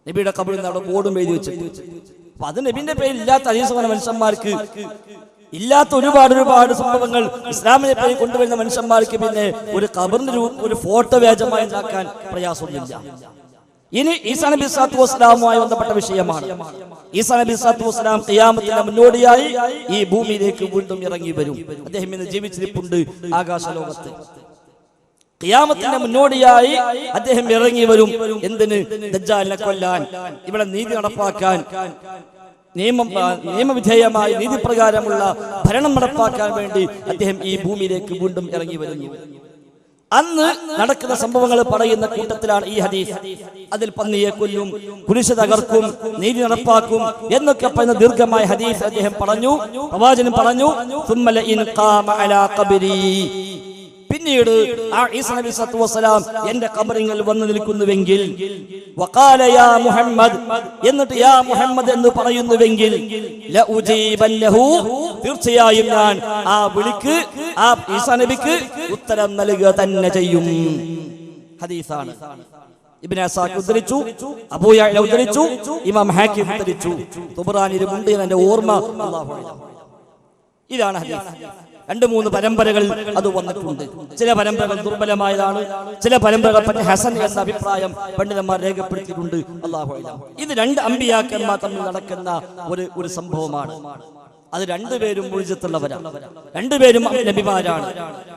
നബിയുടെ കബറിൽ നിന്ന് അവിടെ ബോർഡും എഴുതി വെച്ചിട്ട് അപ്പൊ അത് നബിന്റെ പേരില്ലാത്ത അരീസமான മനുഷ്യന്മാർക്ക് ഇല്ലാത്ത ഒരുപാട് ഒരുപാട് സംഭവങ്ങൾ ഇസ്ലാമിനെ പേര് കൊണ്ടുവരുന്ന മനുഷ്യന്മാർക്ക് പിന്നെ ഒരു കബറിന്റെ ഒരു ഫോട്ടോ വ്യാജമായി ഉണ്ടാക്കാൻ പ്രയാസമൊന്നുമില്ല ഇനി ഈസാ നബി സാത്തു വസ്ലാമുമായി ബന്ധപ്പെട്ട വിഷയമാണ്. ഈസാ നബി സാത്തു വസ്ലാം ഖിയാമത്തിന്റെ മുന്നോടിയായി ഈ ഭൂമിയിലേക്ക് വീണ്ടും ഇറങ്ങി വരും. അദ്ദേഹം ഇന്ന് ജീവിച്ചിരിപ്പുണ്ട് ആകാശലോകത്ത്. ഖിയാമത്തിന്റെ മുന്നോടിയായി അദ്ദേഹം ഇറങ്ങി വരും. എന്തിന്? ദജ്ജാലിനെ കൊല്ലാൻ. ഇവിടെ നീതി നടപ്പാക്കാൻ. നിയമം നിയമവിധേയമായി നീതിപ്രകാരമുള്ള ഭരണം നടപ്പാക്കാൻ വേണ്ടി അദ്ദേഹം ഈ ഭൂമിയിലേക്ക് വീണ്ടും ഇറങ്ങി വരുന്നു. അന്ന് നടക്കുന്ന സംഭവങ്ങൾ പറയുന്ന കൂട്ടത്തിലാണ് ഈ ഹദീസ്. അതിൽ പന്നിയെ കൊല്ലും കുരിശ് തകർക്കും നീതി നടപ്പാക്കും എന്നൊക്കെ പറയുന്ന ദീർഘമായ ഹദീസ് അദ്ദേഹം പറഞ്ഞു പ്രവാചകൻ പറഞ്ഞു പിന്നീട് ആ ഈസ നബി അലൈഹി വസല്ലം എന്റെ കബറിങ്ങൾ വന്നു നിൽക്കുന്നുവെങ്കിൽ വഖാല യാ മുഹമ്മദ് എന്നിട്ട് യാ മുഹമ്മദ് എന്ന് പറയുന്നുവെങ്കിൽ ലഉജീബല്ലഹു തീർച്ചയായും ഞാൻ ആ വിളിക്ക് ആ ഈസ നബിക്ക് ഉത്തരം നൽകുക തന്നെ ചെയ്യും. ഹദീസാണ്. ഇബ്നു അസാഖ് ഉദ്ധരിച്ചു അബൂ ഉദ്ധരിച്ചു ഇമാം ഹാക്കിം ഉദ്ധരിച്ചു. തുബ്രാനി എന്റെ ഓർമ്മ. അല്ലാഹു അലം. ഇതാണ് ഹദീസ്. രണ്ട് മൂന്ന് പരമ്പരകൾ അത് വന്നിട്ടുണ്ട്. ചില പരമ്പരകൾ ദുർബലമായതാണ്. ചില പരമ്പരകൾ പറ്റി ഹസൻ എന്ന അഭിപ്രായം പണ്ഡിതന്മാർ രേഖപ്പെടുത്തിയിട്ടുണ്ട്. അള്ളാഹു. ഇത് രണ്ട് അമ്പിയാക്കന്മാർ തമ്മിൽ നടക്കുന്ന ഒരു ഒരു സംഭവമാണ്. അത് രണ്ടുപേരും മുഴുജത്തുള്ളവരാണ് രണ്ടുപേരും നബിമാരാണ്.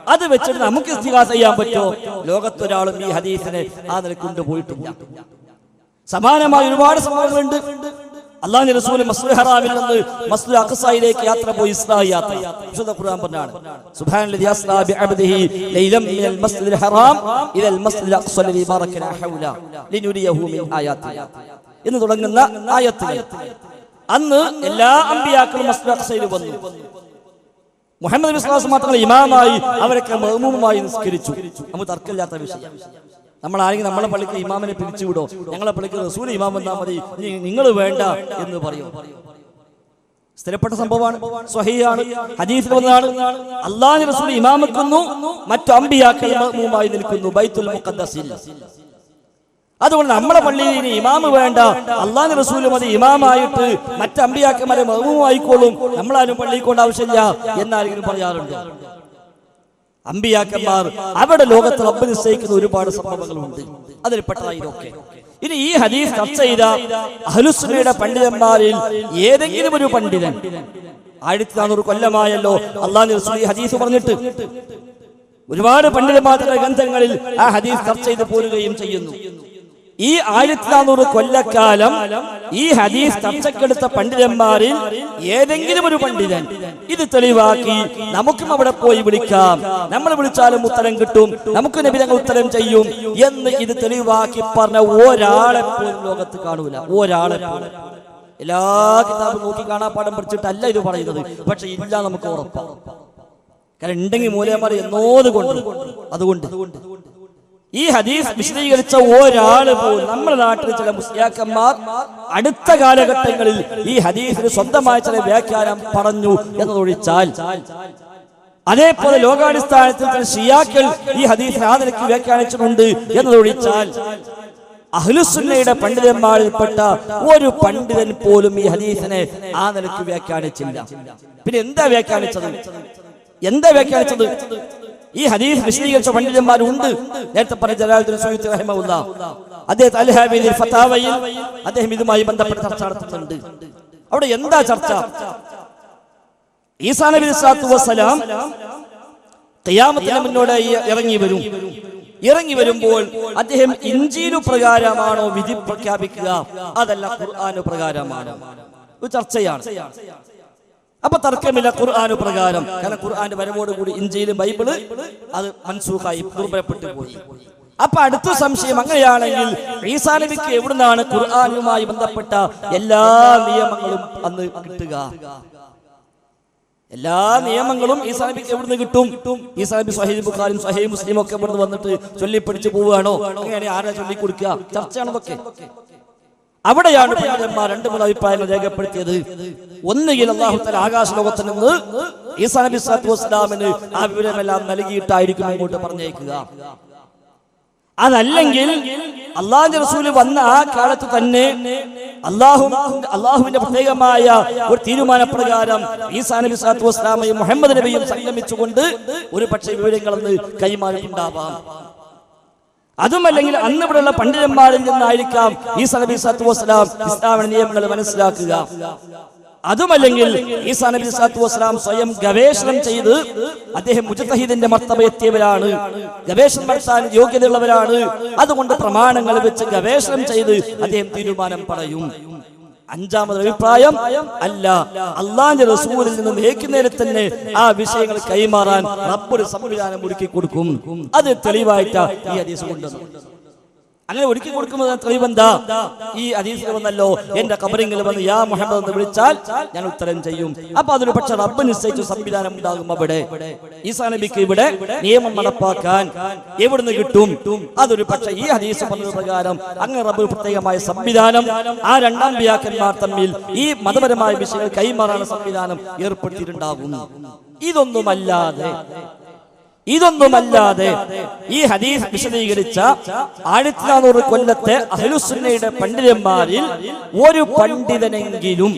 അത് വെച്ചിട്ട് നമുക്ക് ഇസ്തിഹാസ ചെയ്യാൻ പറ്റുമോ ലോകത്തൊരാളും ഈ ഹദീസിനെ ആ നിലയ്ക്ക് കൊണ്ടുപോയിട്ടില്ല. സമാനമായ ഒരുപാട് സംഭവങ്ങളുണ്ട്. അള്ളാഹു റസൂൽ മസ്ജിദ് ഹറാമിൽ നിന്ന് മസ്ജിദ് അഖ്സയിലേക്ക് യാത്ര പോയി ഇസ്ലാഹി യാത്ര. വിശുദ്ധ ഖുർആൻ പറഞ്ഞാണ്. സുബ്ഹാനല്ലദി അസ്റാ ബിഅബ്ദിഹി ലൈലം മിനൽ മസ്ജിദിൽ ഹറാം ഇലൽ മസ്ജിദിൽ അഖ്സ ലദി ബറകന ഹൗല ലിനുരിയഹു മിൻ ആയാത്തിന എന്ന് തുടങ്ങുന്ന ആയത്തുകൾ. അന്ന് എല്ലാ അമ്പിയാക്കളും മസ്ജിദ് അഖ്സയിൽ വന്നു. മുഹമ്മദ് നബി സ്വല്ലല്ലാഹു അലൈഹി വസല്ലം മാത്രമല്ല ഇമാമായി അവരൊക്കെ മഅ്മൂമായി നിസ്കരിച്ചു. നമുക്ക് തർക്കമില്ലാത്ത വിഷയം. നമ്മൾ ആരെങ്കിലും നമ്മളെ പള്ളിക്ക് ഇമാമിനെ പിരിച്ചുവിടോ ഞങ്ങളെ പള്ളിക്ക് റസൂൽ ഇമാം വന്നാൽ മതി. നിങ്ങൾ വേണ്ട എന്ന് പറയും. സ്ഥിരപ്പെട്ട സംഭവമാണ്. സ്വഹീയാണ് ഹദീസിൽ വന്നതാണ്. അള്ളാഹു റസൂൽ ഇമാമിക്കുന്നു മറ്റു അമ്പിയാക്കൾ നിൽക്കുന്നു. ബൈത്തുൽ മുഖദ്ദസിൽ. അതുകൊണ്ട് നമ്മളെ പള്ളിയിൽ ഇനി ഇമാമ് വേണ്ട. അള്ളാഹു റസൂൽ മതി. ഇമാമായിട്ട് മറ്റു അമ്പിയാക്കന്മാരെ മഹ്മൂമായിക്കോളും നമ്മളാരും പള്ളിയിൽ കൊണ്ട് ആവശ്യമില്ല എന്നാരെങ്കിലും പറയാറുണ്ട്? അമ്പിയാക്കന്മാർ അവിടെ ലോകത്ത് റബ്ബ് നിശ്ചയിക്കുന്ന ഒരുപാട് സംഭവങ്ങളുണ്ട്. അതിൽപ്പെട്ടതായി ഇതൊക്കെ ഇനി ഈ ഹദീസ് ചർച്ച ചെയ്ത അഹലുസുനയുടെ പണ്ഡിതന്മാരിൽ ഏതെങ്കിലും ഒരു പണ്ഡിതൻ ആയിരത്തി നാനൂറ് കൊല്ലമായല്ലോ അള്ളാഹു ഹദീസ് പറഞ്ഞിട്ട്. ഒരുപാട് പണ്ഡിതന്മാരുടെ ഗ്രന്ഥങ്ങളിൽ ആ ഹദീസ് ചർച്ച ചെയ്ത് പോരുകയും ചെയ്യുന്നു. ഈ ആയിരത്തി നാനൂറ് കൊല്ലക്കാലം ഈ ഹദീസ് ചർച്ചക്കെടുത്ത പണ്ഡിതന്മാരിൽ ഏതെങ്കിലും ഒരു പണ്ഡിതൻ ഇത് തെളിവാക്കി നമുക്കും അവിടെ പോയി വിളിക്കാം. നമ്മൾ വിളിച്ചാലും ഉത്തരം കിട്ടും. നമുക്ക് നബിതങ്ങൾ ഉത്തരം ചെയ്യും എന്ന് ഇത് തെളിവാക്കി പറഞ്ഞ ഒരാളെ പോലും ലോകത്ത് കാണൂല. ഒരാളെ എല്ലാ കിതാബും നോക്കി കാണാപ്പാടം പഠിച്ചിട്ടല്ല ഇത് പറയുന്നത്. പക്ഷെ ഇല്ല നമുക്ക് ഉറപ്പാണ് കാരണം ഉണ്ടെങ്കിൽ മൂലയന്മാർ എന്നോത് കൊണ്ട് അതുകൊണ്ട് അതുകൊണ്ട്. ഈ ഹദീസ് വിശദീകരിച്ച ഒരാൾ പോലും നമ്മുടെ നാട്ടിൽ ചില മുസ്ലിയാക്കന്മാർ അടുത്ത കാലഘട്ടങ്ങളിൽ ഈ ഹദീസിന് സ്വന്തമായ ചില വ്യാഖ്യാനം പറഞ്ഞു എന്നതൊഴിച്ചാൽ. അതേപോലെ ലോകാടിസ്ഥാനത്തിൽ ചില ഷിയാക്കൾ ഈ ഹദീസ് ആ നിലയ്ക്ക് വ്യാഖ്യാനിച്ചിട്ടുണ്ട് എന്നതൊഴിച്ചാൽ. അഹ്ലുസുന്നയുടെ പണ്ഡിതന്മാരിൽപ്പെട്ട ഒരു പണ്ഡിതൻ പോലും ഈ ഹദീസിനെ ആ നിലയ്ക്ക് വ്യാഖ്യാനിച്ചില്ല. പിന്നെ എന്താ വ്യാഖ്യാനിച്ചത്? എന്താ വ്യാഖ്യാനിച്ചത്? ഈ ഹദീസ് വിശദീകരിച്ച പണ്ഡിതന്മാരുണ്ട്. നേരത്തെ പറഞ്ഞ ജലാലുദ്ദീൻ സുഹൃത്ത് റഹിമഹുല്ല. അദ്ദേഹം അൽഹാബിദിൽ ഫതാവയിൽ അദ്ദേഹം ഇതുമായി ബന്ധപ്പെട്ട ചർച്ച നടത്തുന്നുണ്ട് അവിടെ എന്താ ചർച്ച? ഈസാ നബി സ്വലാത്തു വസ്സലാം ഖിയാമത്തിന് മുന്നോടെ ഇറങ്ങി വരും. ഇറങ്ങി വരുമ്പോൾ അദ്ദേഹം ഇഞ്ചീനു പ്രകാരമാണോ വിധി പ്രഖ്യാപിക്കുക? അതല്ല ഖുർആാനു പ്രകാരമാണോ. ഒരു ചർച്ചയാണ്. അപ്പൊ തർക്കമില്ല ഖുർആാനു പ്രകാരം. കാരണം ഖുർആാന്റെ വരവോടുകൂടി ഇന്ത്യയിലും ബൈബിൾ അത് മൻസൂഖായി ദുർബലപ്പെട്ടു പോയി. അപ്പൊ അടുത്ത സംശയം അങ്ങനെയാണെങ്കിൽ ഈസാ നബിക്ക് എവിടുന്നാണ് ഖുർആാനുമായി ബന്ധപ്പെട്ട എല്ലാ നിയമങ്ങളും അന്ന് കിട്ടുക? എല്ലാ നിയമങ്ങളും ഈസാ നബിക്ക് എവിടുന്ന് കിട്ടും? ഈസാ നബി സഹീദ് ബുഖാരും സഹീദ് മുസ്ലിം ഒക്കെ ഇവിടുന്ന് വന്നിട്ട് ചൊല്ലിപ്പിടിച്ച് പോവുകയാണോ? അങ്ങനെ ആരാ ചൊല്ലിക്കൊടുക്കുക? ചർച്ചയാണതൊക്കെ. അവിടെയാണ് പണ്ഡിതന്മാർ രണ്ട് മൂന്ന് അഭിപ്രായങ്ങൾ രേഖപ്പെടുത്തിയത്. ഒന്നുകിൽ അള്ളാഹുത്തല തല ആകാശ ലോകത്തിൽ നിന്ന് ഈസാ നബി സ്വലാത്തു വസ്സലാമിന് ആ വിവരമെല്ലാം നൽകിയിട്ടായിരിക്കും ഇങ്ങോട്ട് പറഞ്ഞേക്കുക അതല്ലെങ്കിൽ അള്ളാഹു റസൂൽ വന്ന ആ കാലത്ത് തന്നെ അള്ളാഹു അള്ളാഹുവിന്റെ പ്രത്യേകമായ ഒരു തീരുമാനപ്രകാരം ഈസാ നബി സ്വലാത്തു വസ്സലാമയും മുഹമ്മദ് നബിയും സംഗമിച്ചുകൊണ്ട് ഒരു പക്ഷേ വിവരങ്ങളെന്ന് കൈമാറിയിട്ടുണ്ടാവാം. അതുമല്ലെങ്കിൽ അന്ന് ഇവിടെയുള്ള പണ്ഡിതന്മാരിൽ നിന്നായിരിക്കാം ഈ സലബി സ്വലാത്തു വസ്ലാം ഇസ്ലാമിന്റെ നിയമങ്ങൾ മനസ്സിലാക്കുക. അതുമല്ലെങ്കിൽ ഈ സനബി സാത്തു വസ്ലാം സ്വയം ഗവേഷണം ചെയ്ത് അദ്ദേഹം മുജത്തഹീദിന്റെ മർത്തബ എത്തിയവരാണ്. ഗവേഷണം നടത്താൻ യോഗ്യതയുള്ളവരാണ്. അതുകൊണ്ട് പ്രമാണങ്ങൾ വെച്ച് ഗവേഷണം ചെയ്ത് അദ്ദേഹം തീരുമാനം പറയും. അഞ്ചാമത് അഭിപ്രായം അല്ല. അള്ളാന്റെ റസൂലിൽ നിന്ന് നേക്കുന്നേരെ തന്നെ ആ വിഷയങ്ങൾ കൈമാറാൻ റബ്ബൊരു സംവിധാനം ഒരുക്കി കൊടുക്കും. അത് തെളിവായിട്ട് ഈ ഹദീസ് കൊണ്ടുവന്നു. അങ്ങനെ ഒരുക്കി കൊടുക്കുന്നത് തെളിവെന്താ ഈ ഹദീസിൽ വന്നല്ലോ എന്റെ കബറിങ്ങിൽ വന്ന് യാ മുഹമ്മദ് എന്ന് വിളിച്ചാൽ ഞാൻ ഉത്തരം ചെയ്യും. അപ്പൊ അതൊരു പക്ഷെ റബ്ബ് നിശ്ചയിച്ച സംവിധാനം ഉണ്ടാകും അവിടെ. ഈസാ നബിക്ക് ഇവിടെ നിയമം നടപ്പാക്കാൻ എവിടുന്ന് കിട്ടും? അതൊരു പക്ഷെ ഈ ഹദീസ് പറഞ്ഞത് പ്രകാരം അങ്ങനെ റബ്ബ് പ്രത്യേകമായ സംവിധാനം ആ രണ്ടാം വ്യാഖ്യന്മാർ തമ്മിൽ ഈ മതപരമായ വിഷയങ്ങൾ കൈമാറാനുള്ള സംവിധാനം ഏർപ്പെടുത്തിയിട്ടുണ്ടാകും. ഇതൊന്നുമല്ലാതെ ഇതൊന്നുമല്ലാതെ ഈ ഹദീസ് വിശദീകരിച്ച ആയിരത്തി നാനൂറ് കൊല്ലത്തെ അഹലുസുന്നയുടെ പണ്ഡിതന്മാരിൽ ഒരു പണ്ഡിതനെങ്കിലും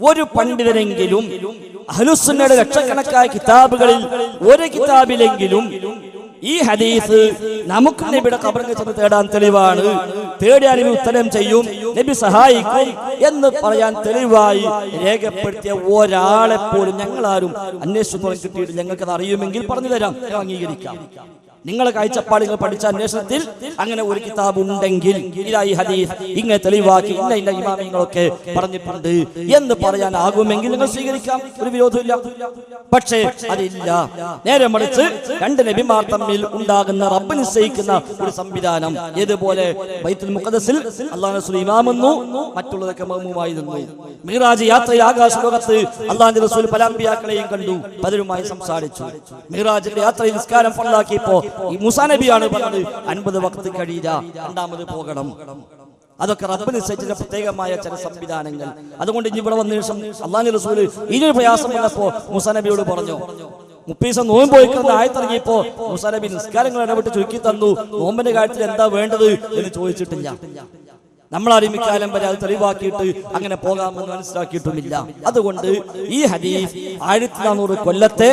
ഒരു പണ്ഡിതനെങ്കിലും അഹലുസുന്നയുടെ ലക്ഷക്കണക്കായ കിതാബുകളിൽ ഒരു കിതാബിലെങ്കിലും ഈ ഹദീസ് നമുക്ക് നബിയുടെ കബറിൽ ചെന്ന് തേടാൻ തെളിവാണ്. തേടിയാൽ നബി ഉത്തരം ചെയ്യും. നബി സഹായിക്കും എന്ന് പറയാൻ തെളിവായി രേഖപ്പെടുത്തിയ ഒരാളെ പോലും ഞങ്ങൾ ആരും അന്വേഷിച്ചു കിട്ടിയിട്ട് അത് അറിയുമെങ്കിൽ പറഞ്ഞു തരാം അംഗീകരിക്കാം. നിങ്ങൾ പഠിച്ച അന്വേഷണത്തിൽ അങ്ങനെ ഒരു കിതാബ് ഉണ്ടെങ്കിൽ ഇതായി ഹദീഫ് ഇങ്ങനെ തെളിവാക്കി ഇന്ന ഇന്ന ഇമാമിങ്ങളൊക്കെ പറഞ്ഞിട്ടുണ്ട് എന്ന് പറയാനാകുമെങ്കിൽ നിങ്ങൾ സ്വീകരിക്കാം. ഒരു വിരോധമില്ല. പക്ഷേ അതില്ല. നേരെ മറിച്ച് രണ്ട് നബിമാർ തമ്മിൽ ഉണ്ടാകുന്ന റബ്ബ് നിശ്ചയിക്കുന്ന ഒരു സംവിധാനം. ഏതുപോലെ? ബൈത്തുൽ മുഖദസിൽ അള്ളാഹു റസൂൽ ഇമാമെന്നു മറ്റുള്ളതൊക്കെ മഹ്മൂമായി നിന്നു. മീറാജ് യാത്രയിൽ ആകാശ ലോകത്ത് അള്ളാഹു റസൂൽ പല അമ്പിയാക്കളെയും കണ്ടു. പലരുമായി സംസാരിച്ചു. മിഹ്റാജിന്റെ യാത്രയിൽ നിസ്കാരം ഫള്ളാക്കിയപ്പോ മുസാ നബിയാണ് പറഞ്ഞത് അൻപത് വക്ത് കഴിയില്ല രണ്ടാമത് പോകണം. അതൊക്കെ റബ്ബിന് സജ്ജിച്ച പ്രത്യേകമായ ചില സംവിധാനങ്ങൾ. അതുകൊണ്ട് ഇനി ഇവിടെ വന്ന ശേഷം അള്ളാഹു റസൂൽ ഇനിയൊരു പ്രയാസം വന്നപ്പോ മുസാ നബിയോട് പറഞ്ഞു മുപ്പീസം നോമ്പ് പോയിക്കുന്ന ആയത്തിറങ്ങിയപ്പോ മുസാ നബി നിസ്കാരങ്ങൾ ഇടപെട്ട് ചുരുക്കി തന്നു. നോമ്പിന്റെ കാര്യത്തിൽ എന്താ വേണ്ടത്? എന്ന് ചോദിച്ചിട്ടില്ല. നമ്മൾ ആരും ഇക്കാലം വരെ അത് തെളിവാക്കിയിട്ട് അങ്ങനെ പോകാമെന്ന് മനസ്സിലാക്കിയിട്ടുമില്ല. അതുകൊണ്ട് ഈ ഹദീസ് ആയിരത്തി നാനൂറ് കൊല്ലത്തെ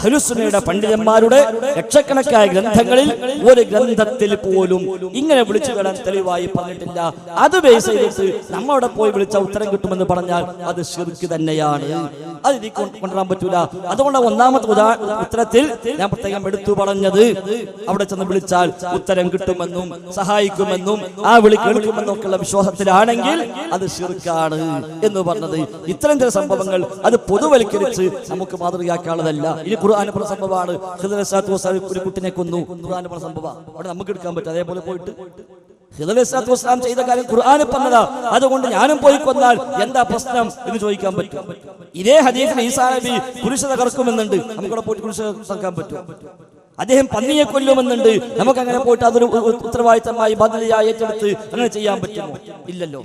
ഹലുസുനയുടെ പണ്ഡിതന്മാരുടെ ലക്ഷക്കണക്കായ ഗ്രന്ഥങ്ങളിൽ ഒരു ഗ്രന്ഥത്തിൽ പോലും ഇങ്ങനെ വിളിച്ചു വരാൻ തെളിവായി പറഞ്ഞിട്ടില്ല. അത് ബേസ് ചെയ്തിട്ട് നമ്മളവിടെ പോയി വിളിച്ച ഉത്തരം കിട്ടുമെന്ന് പറഞ്ഞാൽ അത് ശിർക്ക് തന്നെയാണ്. അത് ഇതിൽ കൊണ്ടുവരാൻ പറ്റൂല. അതുകൊണ്ട് ഒന്നാമത്തെ ഉത്തരത്തിൽ ഞാൻ പ്രത്യേകം എടുത്തു പറഞ്ഞത്. അവിടെ ചെന്ന് വിളിച്ചാൽ ഉത്തരം കിട്ടുമെന്നും സഹായിക്കുമെന്നും ആ വിളി കേൾക്കുമെന്നും ഒക്കെയുള്ള വിശ്വാസത്തിലാണെങ്കിൽ അത് ശിർക്കാണ് എന്ന് പറഞ്ഞത്. ഇത്തരം ചില സംഭവങ്ങൾ അത് പൊതുവൽക്കരിച്ച് നമുക്ക് മാതൃകയാക്കാനുള്ളതല്ല. ഇനി ഖുർആാന പറഞ്ഞ സംഭവമാണ്. ഒരു കുട്ടിനെ കൊന്നു. ഖുർആാന പറഞ്ഞ സംഭവം അവിടെ നമുക്ക് എടുക്കാൻ പറ്റും. അതേപോലെ പോയിട്ട്. ഖിദർ അലൈഹിസ്സലാത്തു ചെയ്ത കാര്യം ഖുർആാന് പറഞ്ഞതാ. അതുകൊണ്ട് ഞാനും പോയി കൊന്നാൽ എന്താ പ്രശ്നം എന്ന് ചോദിക്കാൻ പറ്റും. ഇതേ ഹദീഫിന് ഈസാ നബി പുരുഷ തകർക്കുമെന്നുണ്ട്. നമുക്കവിടെ പോയിട്ട് പുരുഷ തകർക്കാൻ പറ്റും. അദ്ദേഹം പന്നിയെ കൊല്ലുമെന്നുണ്ട്. നമുക്ക് അങ്ങനെ പോയിട്ട് അതൊരു ഉത്തരവാദിത്തമായി ബാധ്യതയായി ഏറ്റെടുത്ത് അങ്ങനെ ചെയ്യാൻ പറ്റുമോ? ഇല്ലല്ലോ.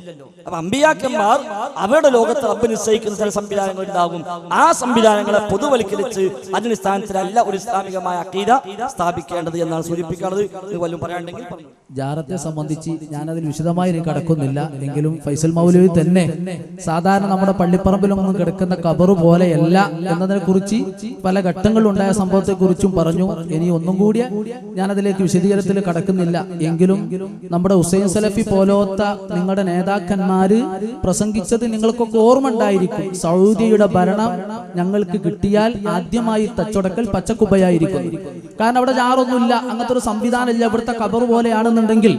അപ്പൊ അമ്പിയാക്കന്മാർ അവരുടെ ലോകത്ത് റബ്ബ് നിശ്ചയിക്കുന്ന ചില സംവിധാനങ്ങൾ ഉണ്ടാകും. ആ സംവിധാനങ്ങളെ പൊതുവൽക്കരിച്ച് അതിന് സ്ഥാനത്തിലല്ല ഒരു ഇസ്ലാമികമായ അക്കീത സ്ഥാപിക്കേണ്ടത് എന്നാണ് സൂചിപ്പിക്കുന്നത് ഇതുപോലും പറയാണ്ടെങ്കിൽ ജാറത്തെ സംബന്ധിച്ച് ഞാനതിൽ വിശദമായി കടക്കുന്നില്ല. എങ്കിലും ഫൈസൽ മൗലവി തന്നെ സാധാരണ നമ്മുടെ പള്ളിപ്പറമ്പിലൊന്നും കിടക്കുന്ന കബറ് പോലെയല്ല എന്നതിനെ കുറിച്ച് പല ഘട്ടങ്ങളിലുണ്ടായ സംഭവത്തെ കുറിച്ചും പറഞ്ഞു. ഇനി ഒന്നും കൂടി ഞാനതിലേക്ക് വിശദീകരണത്തിൽ കടക്കുന്നില്ല. എങ്കിലും നമ്മുടെ ഹുസൈൻ സലഫി പോലോത്ത നിങ്ങളുടെ നേതാക്കന്മാര് പ്രസംഗിച്ചത് നിങ്ങൾക്കൊക്കെ ഓർമ്മ ഉണ്ടായിരിക്കും സൗദിയുടെ ഭരണം ഞങ്ങൾക്ക് കിട്ടിയാൽ ആദ്യമായി തച്ചൊടക്കൽ പച്ചക്കുബയായിരിക്കും കാരണം അവിടെ ജാറൊന്നുമില്ല. അങ്ങനത്തെ ഒരു സംവിധാനം ഇല്ല ഇവിടുത്തെ കബർ പോലെയാണെന്നുണ്ടെങ്കിൽ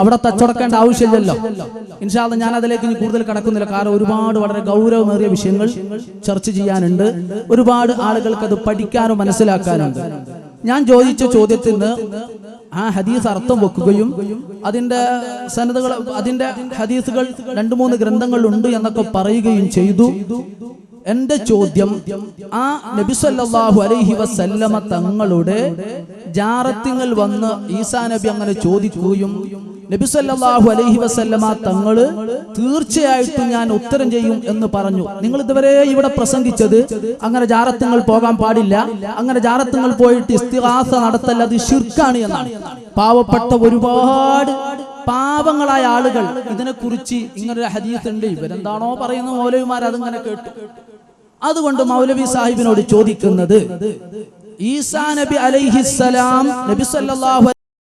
അവിടെ തച്ചൊടക്കേണ്ട ആവശ്യമില്ലല്ലോ. ഇൻഷാല്ല ഞാൻ അതിലേക്ക് കൂടുതൽ കടക്കുന്നില്ല. കാരണം ഒരുപാട് വളരെ ഗൗരവമേറിയ വിഷയങ്ങൾ ചർച്ച ചെയ്യാനുണ്ട്. ഒരുപാട് ആളുകൾക്ക് അത് പഠിക്കാനും മനസ്സിലാക്കാനുണ്ട്. ഞാൻ ചോദിച്ച ചോദ്യത്തിന് ആ ഹദീസ് അർത്ഥം വെക്കുകയും അതിന്റെ സനതകൾ അതിന്റെ ഹദീസുകൾ രണ്ടു മൂന്ന് ഗ്രന്ഥങ്ങളുണ്ട് എന്നൊക്കെ പറയുകയും ചെയ്തു. എന്റെ ചോദ്യം ആ നബി നബിസല്ലാഹു അലൈഹി വസല്ലമ തങ്ങളുടെ ജാറത്തിങ്ങൾ വന്ന് ഈസാ നബി അങ്ങനെ ചോദിക്കുകയും നബിസല്ലാഹു അലൈഹി വസല്ലമ തങ്ങൾ തീർച്ചയായിട്ടും ഞാൻ ഉത്തരം ചെയ്യും എന്ന് പറഞ്ഞു. നിങ്ങൾ ഇതുവരെ ഇവിടെ പ്രസംഗിച്ചത് അങ്ങനെ ജാറത്തുങ്ങൾ പോകാൻ പാടില്ല അങ്ങനെ ജാറത്തുങ്ങൾ പോയിട്ട് ഇസ്തിഹാസ നടത്തല്ല അത് ഷിർക്കാണ് എന്നാണ്. പാവപ്പെട്ട ഒരുപാട് പാവങ്ങളായ ആളുകൾ ഇതിനെക്കുറിച്ച് ഇങ്ങനൊരു ഹദീസ് ഉണ്ട് ഇവരെന്താണോ പറയുന്ന മൗലവിമാർ അതിങ്ങനെ കേട്ടു. അതുകൊണ്ട് മൗലവി സാഹിബിനോട് ചോദിക്കുന്നത് ഈസാ നബി അലൈഹിസ്സലാം നബി സല്ലല്ലാഹു